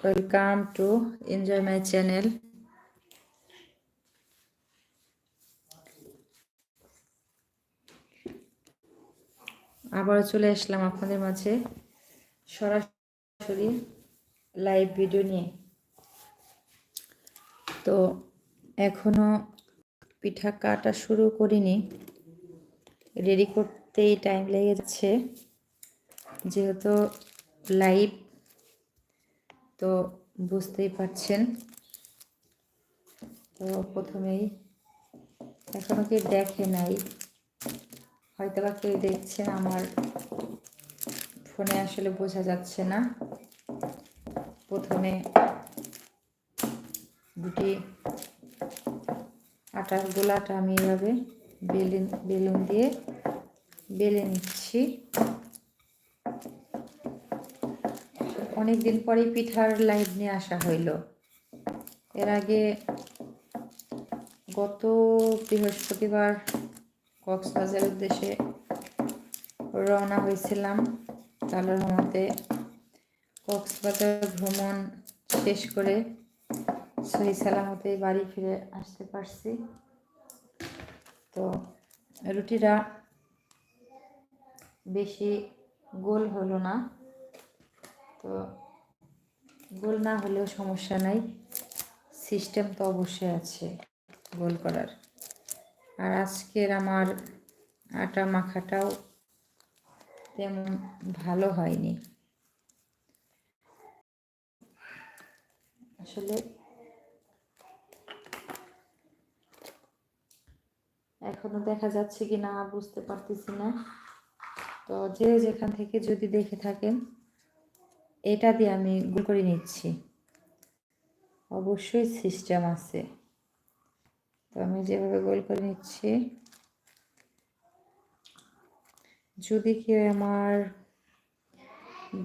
Welcome to enjoy my channel আবারও চলে আসলাম আপনাদের মাঝে সরাসরি লাইভ ভিডিও নিয়ে। তো এখনও পিঠা কাটা শুরু করিনি। রেডি করতেই টাইম লেগে যাচ্ছে। যেহেতু লাইভ তো বুঝতেই পারছেন। তো প্রথমেই এখনও কেউ দেখে নাই। হয়তো বা কেউ দেখছেন, আমার ফোনে আসলে বোঝা যাচ্ছে না। প্রথমে দুটি আটার গোলাটা আমি এভাবে বেলুন বেলুন দিয়ে বেলে নিচ্ছি। অনেক দিন পরেই পিঠার লাইভ নিয়ে আসা হইল। এর আগে গত বৃহস্পতিবার কক্সবাজার উদ্দেশ্যে রওনা হয়েছিলাম। তাহলে রহমতে কক্সবাজার ভ্রমণ শেষ করে সহি সালামতে বাড়ি ফিরে আসতে পারছি। তো রুটিটা বেশি গোল হলো না। তো গোল না হলেও সমস্যা নাই। সিস্টেম তো অবশ্যই আছে গোল করার। আর আজকের আমার আটা মাখাটাও তেমন ভালো হয়নি। আসলে এখনও দেখা যাচ্ছে কি না বুঝতে পারতেছি না। তো যে যেখান থেকে যদি দেখে থাকেন এটা দিয়ে আমি গোল করে নিচ্ছি। অবশ্যই সিস্টেম আছে। তো আমি যেভাবে গোল করে নিচ্ছি, যদি কেউ আমার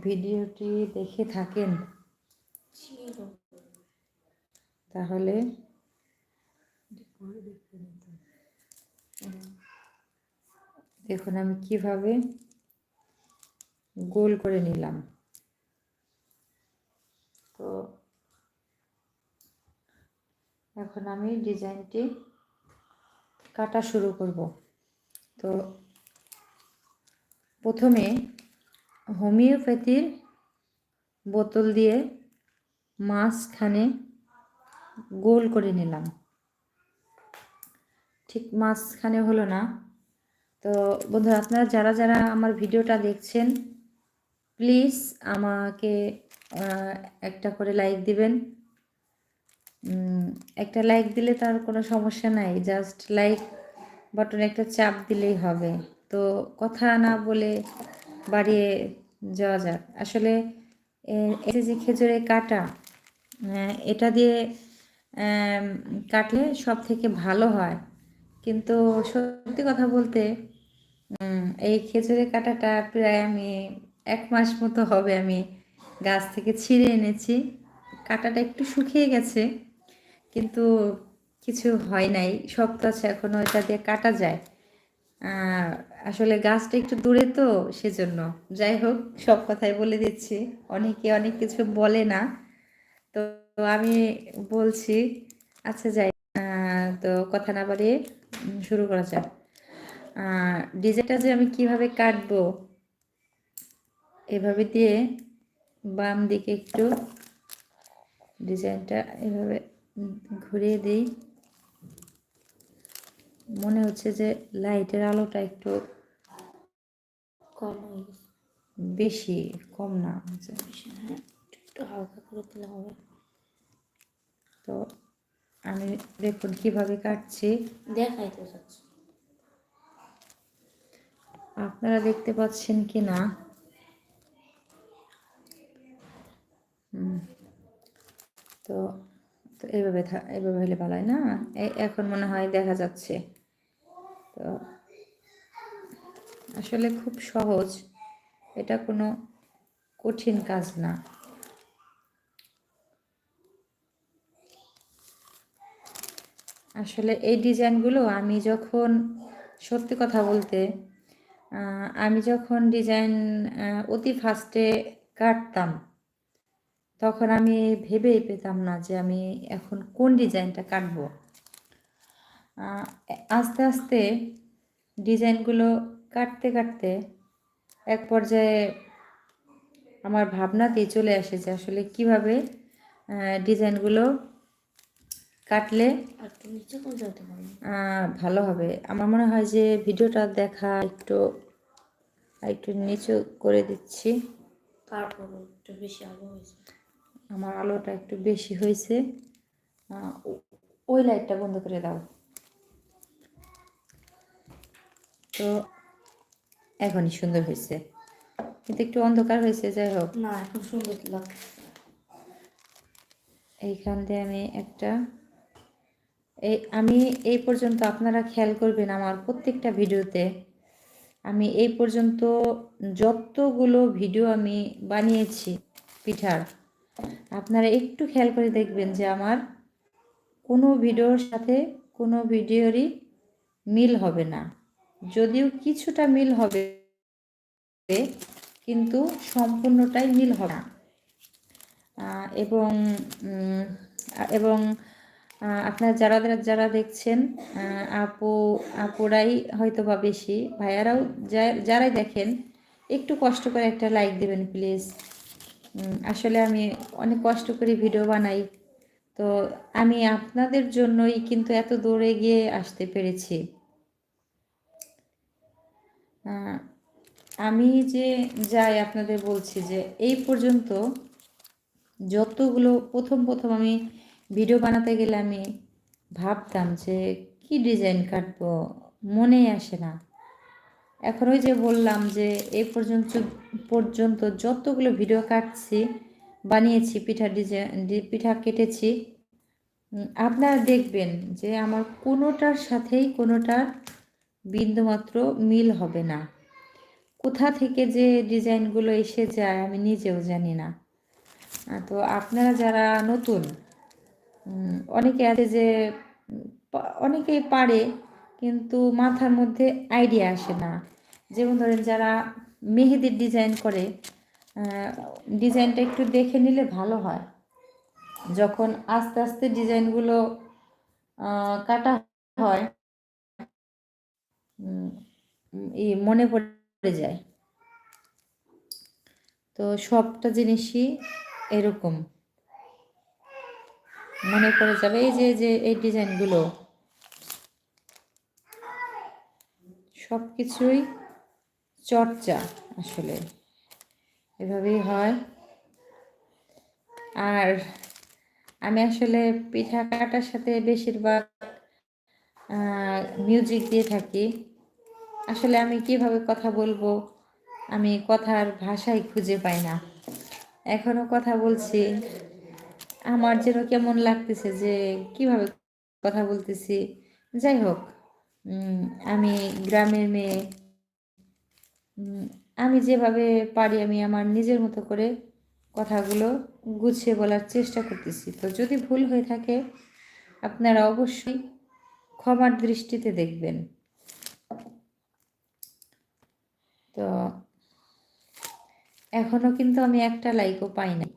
ভিডিওটি দেখে থাকেন, তাহলে দেখুন আমি কীভাবে গোল করে নিলাম তো এখন আমি ডিজাইনটি কাটা শুরু করব। তো প্রথমে হোমিওপ্যাথির বোতল দিয়ে মাঝখানে গোল করে নিলাম। ঠিক মাঝখানে হলো না। তো বন্ধুরা, আপনারা যারা যারা আমার ভিডিওটা দেখছেন প্লিজ আমাকে একটা করে লাইক দিবেন। একটা লাইক দিলে তার কোনো সমস্যা নাই জাস্ট লাইক বাটনে একটা চাপ দিলেই হবে। তো কথা না বলে বাড়িয়ে যাওয়া যাক। আসলে এই যে খেজুরে কাটা এটা দিয়ে কাটলে সব থেকে ভালো হয়। কিন্তু সত্যি কথা বলতে এই খেজুরের কাটাটা প্রায় আমি এক মাস মতো হবে আমি গাছ থেকে ছিঁড়ে এনেছি। কাটাটা একটু শুকিয়ে গেছে। কিন্তু কিছু হয় নাই। শক্ত আছে এখনও এটা দিয়ে কাটা যায়। আসলে গাছটা একটু দূরে তো, সেজন্য। যাই হোক, সব কথাই বলে দিচ্ছি। অনেকে অনেক কিছু বলে না। তো আমি বলছি আচ্ছা যাই তো কথা না বাড়িয়ে শুরু করা যাক। ডিজাইনটা যে আমি কীভাবে কাটবো, এভাবে দিয়ে বাম দিকে একটু ডিজাইনটা এভাবে ঘুরিয়ে দিই। মনে হচ্ছে যে লাইটের আলোটা একটু কম বেশি কম না হ্যাঁ একটু হালকা করে দিলে হবে। তো আমি দেখুন কীভাবে কাটছি। দেখাই তো যাচ্ছে আপনারা দেখতে পাচ্ছেন কি না? তো তো এইভাবে এইভাবে হলে ভালো হয় না? এখন মনে হয় দেখা যাচ্ছে। তো আসলে খুব সহজ। এটা কোনো কঠিন কাজ না। আসলে এই ডিজাইনগুলো আমি যখন, সত্যি কথা বলতে আমি যখন ডিজাইন অতি ফার্স্টে কাটতাম তখন আমি ভেবেই পেতাম না যে আমি এখন কোন ডিজাইনটা কাটব। আস্তে আস্তে ডিজাইনগুলো কাটতে কাটতে এক পর্যায়ে আমার ভাবনাতেই চলে আসে যে আসলে কীভাবে ডিজাইনগুলো কাটলে ভালো হবে। আমার মনে হয় যে ভিডিওটা দেখা একটু একটু নিচু করে দিচ্ছি। তারপর একটু বেশি আলো হয়েছে আমার আলোটা একটু বেশি হয়েছে। ওই লাইটটা বন্ধ করে দাও। তো এখনই সুন্দর হয়েছে। কিন্তু একটু অন্ধকার হয়েছে যাই হোক। না এখন সুন্দর এইখান দিয়ে আমি একটা এই আমি এই পর্যন্ত আপনারা খেয়াল করবেন আমার প্রত্যেকটা ভিডিওতে আমি এই পর্যন্ত যতগুলো ভিডিও আমি বানিয়েছি পিঠার আপনারা একটু খেয়াল করে দেখবেন যে আমার কোনো ভিডিওর সাথে কোনো ভিডিওরই মিল হবে না। যদিও কিছুটা মিল হবে, কিন্তু সম্পূর্ণটাই মিল হবে না। এবং এবং আপনারা যারা যারা দেখছেন আপু, আপুরাই হয়তো বা বেশি, ভাইয়ারাও যারাই দেখেন, একটু কষ্ট করে একটা লাইক দেবেন প্লিজ আসলে আমি অনেক কষ্ট করে ভিডিও বানাই। তো আমি আপনাদের জন্যই কিন্তু এত দূরে গিয়ে আসতে পেরেছি। আমি যে যাই আপনাদের বলছি যে এই পর্যন্ত যতগুলো প্রথম প্রথম আমি ভিডিও বানাতে গেলে আমি ভাবতাম যে কি ডিজাইন কাটবো, মনেই আসে না। এখন ওই যে বললাম যে এই পর্যন্ত পর্যন্ত যতগুলো ভিডিও কাটছি, বানিয়েছি, পিঠা ডিজাইন পিঠা কেটেছি আপনারা দেখবেন যে আমার কোনোটার সাথেই কোনোটার বিন্দুমাত্র মিল হবে না। কোথা থেকে যে ডিজাইনগুলো এসে যায় আমি নিজেও জানি না। তো আপনারা যারা নতুন অনেকে আছে যে অনেকেই পারে, কিন্তু মাথার মধ্যে আইডিয়া আসে না। যেমন ধরেন যারা মেহেদির ডিজাইন করে ডিজাইনটা একটু দেখে নিলে ভালো হয়। যখন আস্তে আস্তে ডিজাইনগুলো কাটা হয় মনে পড়ে যায়। তো সবটা জিনিসই এরকম। মনে পড়ে যাবে এই যে যে এই ডিজাইনগুলো সব কিছুই চর্চা আসলে। এভাবেই হয়। আর আমি আসলে পিঠা কাটার সাথে বেশিরভাগ মিউজিক দিয়ে থাকি। আসলে আমি কীভাবে কথা বলব, আমি কথার ভাষাই খুঁজে পাই না। এখনও কথা বলছি। আমার যেন কেমন লাগতেছে যে কীভাবে কথা বলতেছি। যাই হোক আমি গ্রামের মেয়ে আমি যেভাবে পারি আমি আমার নিজের মতো করে কথাগুলো গুছিয়ে বলার চেষ্টা করতেছি। তো যদি ভুল হয়ে থাকে, আপনারা অবশ্যই ক্ষমার দৃষ্টিতে দেখবেন। তো এখনও কিন্তু আমি একটা লাইকও পাই নাই।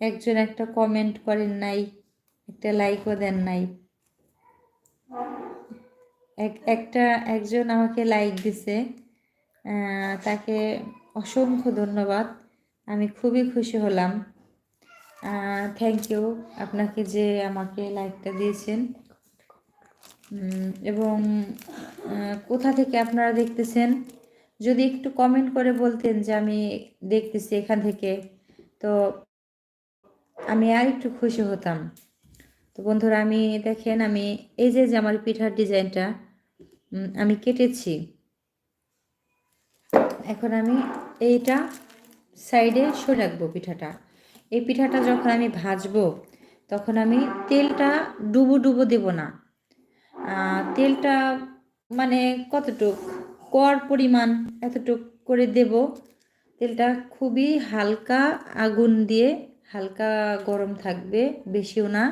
একজন একটা কমেন্ট করেন নাই, একটা লাইকও দেন নাই। এক, একটা, একজন আমাকে লাইক দিছে। তাকে অসংখ্য ধন্যবাদ। আমি খুবই খুশি হলাম। থ্যাংক ইউ আপনাকে যে আমাকে লাইকটা দিয়েছেন। এবং কোথা থেকে আপনারা দেখতেছেন? যদি একটু কমেন্ট করে বলতেন যে আমি দেখতেছি এখান থেকে। তো আমি আর একটু খুশি হতাম। তো বন্ধুরা, আমি দেখেন, আমি এই যে আমার পিঠার ডিজাইনটা আমি কেটেছি। এখন আমি এইটা সাইডে সরে রাখব পিঠাটা। এই পিঠাটা যখন আমি ভাজবো, তখন আমি তেলটা ডুবো ডুবো দেব না। তেলটা মানে কতটুক, কর পরিমাণ এতটুক করে দেব। তেলটা খুবই হালকা আগুন দিয়ে হালকা গরম থাকবে, বেশিও না।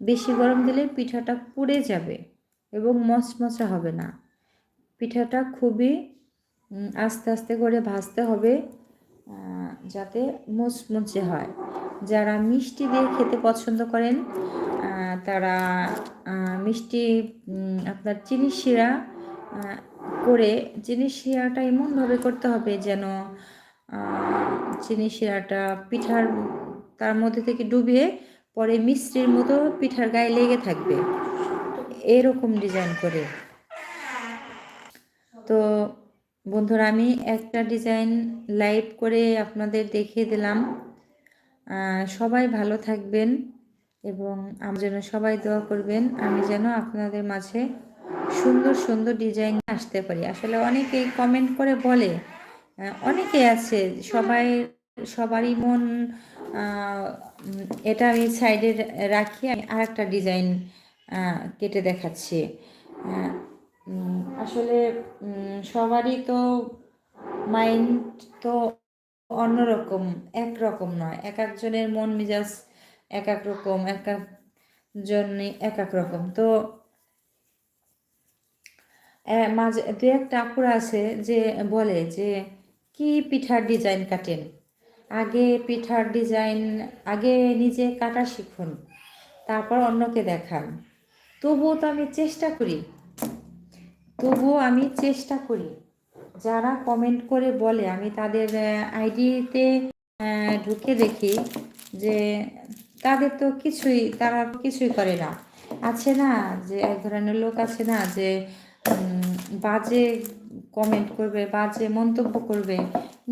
বেশি গরম দিলে পিঠাটা পুড়ে যাবে এবং মচমচা হবে না। পিঠাটা খুবই আস্তে আস্তে করে ভাজতে হবে যাতে মুচমুচে হয়। যারা মিষ্টি দিয়ে খেতে পছন্দ করেন তারা মিষ্টি আপনার চিনি শিরা করে চিনি শিরাটা এমনভাবে করতে হবে যেন চিনি শিরাটা পিঠার, তার মধ্যে থেকে ডুবিয়ে পরে মিষ্টির মতো পিঠার গায়ে লেগে থাকবে। এরকম ডিজাইন করে। তো বন্ধুরা, আমি একটা ডিজাইন লাইভ করে আপনাদের দেখিয়ে দিলাম। সবাই ভালো থাকবেন এবং আমার জন্য সবাই দোয়া করবেন। আমি যেন আপনাদের মাঝে সুন্দর সুন্দর ডিজাইন আসতে পারি। আসলে অনেকেই কমেন্ট করে বলে অনেকে আছে, সবাই, সবারই মন এটা আমি সাইডে রাখি, আমি আর একটা ডিজাইন কেটে দেখাচ্ছি। আসলে সবারই তো মাইন্ড তো অন্যরকম, একরকম নয়। এক একজনের মন মেজাজ এক এক রকম, এক একজনে এক এক রকম। তো মাঝে, দু একটা আপুরা আছে যে বলে যে, কি পিঠার ডিজাইন কাটেন? আগে পিঠার ডিজাইন আগে নিজে কাটা শিখুন, তারপর অন্যকে দেখান। তবুও তো আমি চেষ্টা করি। তবুও আমি চেষ্টা করি। যারা কমেন্ট করে বলে, আমি তাদের আইডিতে ঢুকে দেখি যে তাদের তো কিছুই, তারা কিছুই করে না। আছে না যে এক ধরনের লোক আছে না যে বাজে কমেন্ট করবে, বাজে মন্তব্য করবে,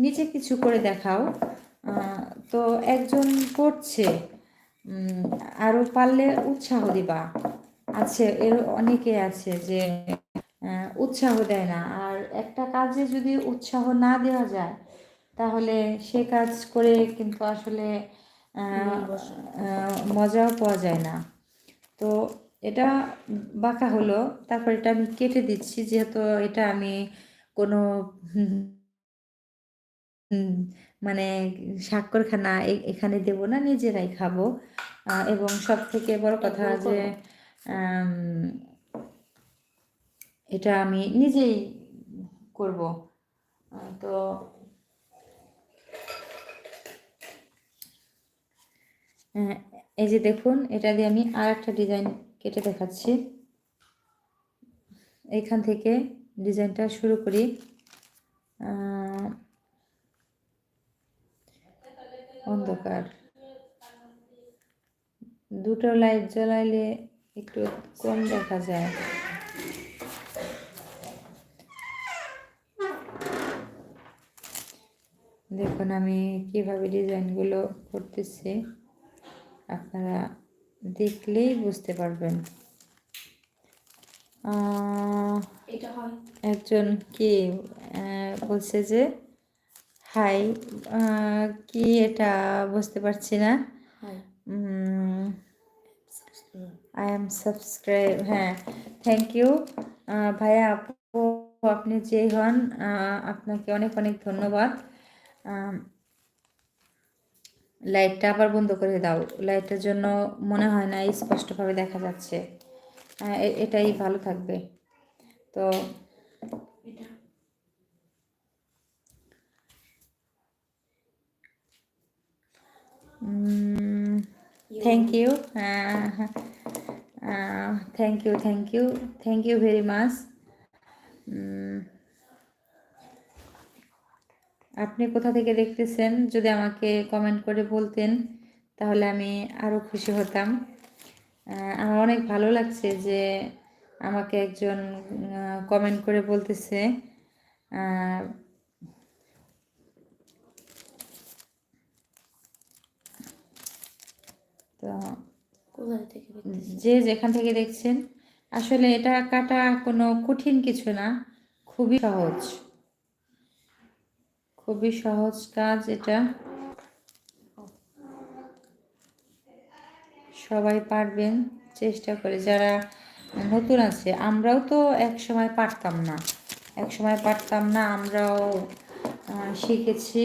নিজে কিছু করে দেখাও। তো একজন করছে আরও পারলে উৎসাহ দিবা। আছে, এর অনেকে আছে যে উৎসাহ দেয় না। আর একটা কাজে যদি উৎসাহ না দেওয়া যায় তাহলে সে কাজ করে কিন্তু আসলে মজাও পাওয়া যায় না। তো এটা বাঁকা হলো তারপর এটা আমি কেটে দিচ্ছি যেহেতু এটা আমি কোনো মানে স্বাক্ষরখানা এখানে দেব না নিজেরাই খাব। এবং সব থেকে বড় কথা যে এটা আমি নিজেই করব। তো এই যে দেখুন, এটা দিয়ে আমি আর একটা ডিজাইন কেটে দেখাচ্ছি। এইখান থেকে ডিজাইনটা শুরু করি। অন্ধকার। দুটো লাইট জ্বালাইলে একটু কম দেখা যায়। দেখুন আমি কীভাবে ডিজাইনগুলো করতেছি আপনারা দেখলেই বুঝতে পারবেন। একজন কি বলছে যে হাই কি এটা বুঝতে পারছি না। আই এম সাবস্ক্রাইব হ্যাঁ। থ্যাংক ইউ ভাইয়া আপু আপনি যেই হন আপনাকে অনেক অনেক ধন্যবাদ। লাইটটা আবার বন্ধ করে দাও। লাইটের জন্য মনে হয় না স্পষ্টভাবে দেখা যাচ্ছে। এটাই ভালো থাকবে। তো থ্যাংক ইউ হ্যাঁ thank you thank you thank you very much আপনি কোথা থেকে দেখতেছেন? যদি আমাকে কমেন্ট করে বলতেন তাহলে আমি আরও খুশি হতাম। আমার অনেক ভালো লাগছে যে আমাকে একজন কমেন্ট করে বলতেছে। তো যে যেখান থেকে দেখছেন আসলে এটা কাটা কোনো কঠিন কিছু না খুবই সহজ। খুবই সহজ কাজ এটা। সবাই পারবেন, চেষ্টা করে। যারা নতুন আছে, আমরাও তো এক সময় পারতাম না। এক সময় পারতাম না, আমরাও শিখেছি।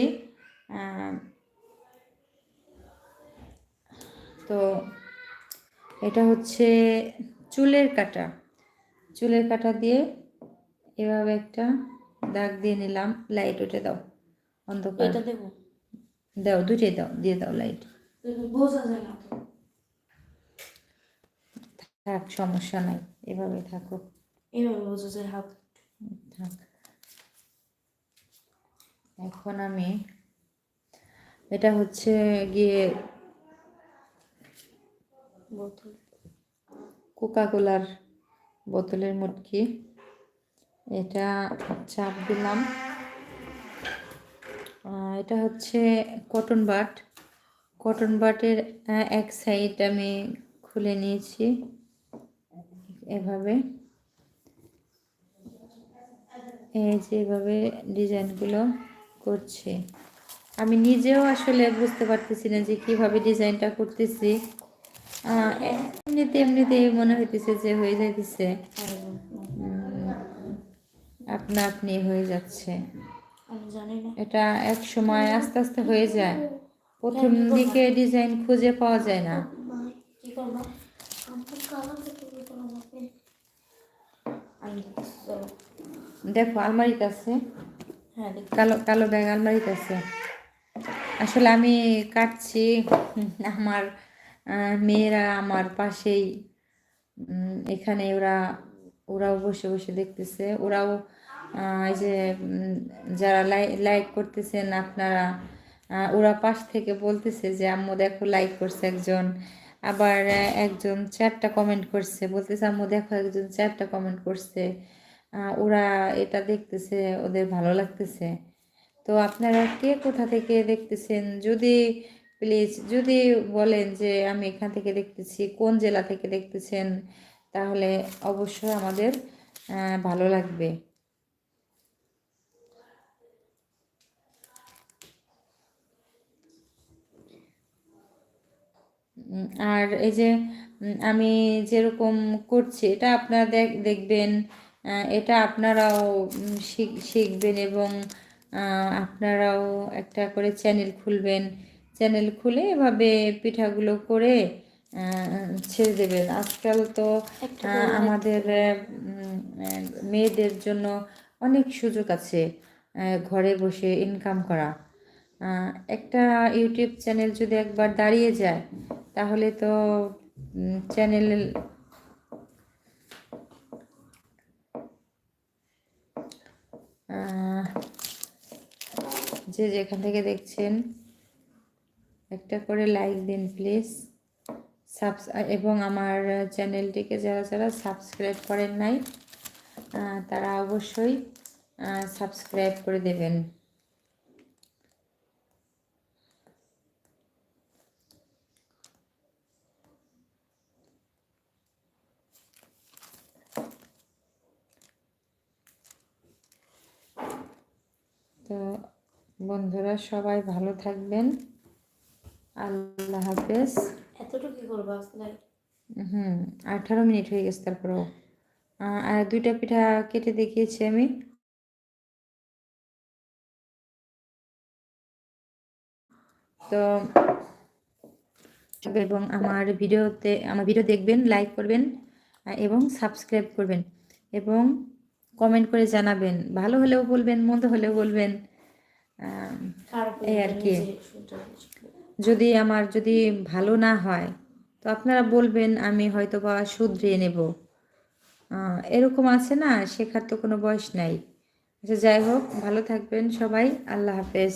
তো এটা হচ্ছে চুলের কাটা। চুলের কাটা দিয়ে এভাবে একটা দাগ দিয়ে নিলাম। লাইট উঠে দাও। অন্ধকার। এটা দেবো দাও দুটোই দাও দিয়ে দাও লাইট বোঝা যায় না থাক সমস্যা নাই এভাবে থাকুক এইভাবে বোঝা যায় হাত। থাক। এখন আমি এটা হচ্ছে গিয়ে বোতল। কোকা কোলার বোতলের মুটকি। এটা চাপ দিলাম। এটা হচ্ছে কটন বাট। কটন বাটের এক সাইড আমি খুলে নিয়েছি এভাবে। এই যে এভাবে ডিজাইনগুলো করছে। আমি নিজেও আসলে বুঝতে পারতেছি না যে কীভাবে ডিজাইনটা করতেছি। এমনিতে এমনিতে মনে হইতেছে যে হয়ে যাইতেছে। আপনা আপনি হয়ে যাচ্ছে। এটা এক সময় আস্তে আস্তে হয়ে যায়। প্রথম দিকে ডিজাইন খুঁজে পাওয়া যায় না। দেখো আলমারিতে আছে। হ্যাঁ কালো কালো ব্যাগ আলমারিতে আছে। আসলে আমি কাটছি আমার মেয়েরা আমার পাশেই এখানে ওরা ওরাও বসে বসে দেখতেছে। ওরাও এই যে যারা লাইক করতেছেন আপনারা ওরা পাশ থেকে বলতেছে যে, আম্মু দেখো লাইক করছে একজন। আবার একজন চারটা কমেন্ট করছে, বলতেছে, আম্মু দেখো, একজন চারটা কমেন্ট করছে। ওরা এটা দেখতেছে, ওদের ভালো লাগতেছে। তো আপনারা কে কোথা থেকে দেখতেছেন? যদি প্লিজ যদি বলেন যে, আমি এখান থেকে দেখতেছি, কোন জেলা থেকে দেখতেছেন? তাহলে অবশ্যই আমাদের ভালো লাগবে। আর এই যে আমি যেরকম করছি এটা আপনারা দেখ- দেখবেন এটা আপনারাও শিখ- শিখবেন এবং আপনারাও একটা করে চ্যানেল খুলবেন। চ্যানেল খুলে এভাবে পিঠাগুলো করে ছেড়ে দেবেন। আজকাল তো আমাদের মেয়েদের জন্য অনেক সুযোগ আছে ঘরে বসে ইনকাম করা। একটা ইউটিউব চ্যানেল যদি একবার দাঁড়িয়ে যায়, তাহলে তো চ্যানেল যে যেখান থেকে দেখছেন, একটা করে লাইক দিন প্লিজ। সাবস, এবং আমার চ্যানেলটিকে যারা যারা সাবস্ক্রাইব করেন নাই তারা অবশ্যই সাবস্ক্রাইব করে দেবেন। তো বন্ধুরা সবাই ভালো থাকবেন। আল্লাহ হাফেজ। এতটুকু করব হুম আঠারো মিনিট হয়ে গেছে তারপরেও। আর দুইটা পিঠা কেটে দেখিয়েছি আমি। তো এবং আমার ভিডিওতে আমার ভিডিও দেখবেন লাইক করবেন এবং সাবস্ক্রাইব করবেন। এবং কমেন্ট করে জানাবেন। ভালো হলেও বলবেন মন্দ হলেও বলবেন। এই আর কি। যদি আমার যদি ভালো না হয় তো আপনারা বলবেন আমি হয়তো বা শুধরিয়ে নেব। এরকম আছে না শেখার তো কোনো বয়স নাই। আচ্ছা যাই হোক ভালো থাকবেন সবাই। আল্লাহ হাফেজ।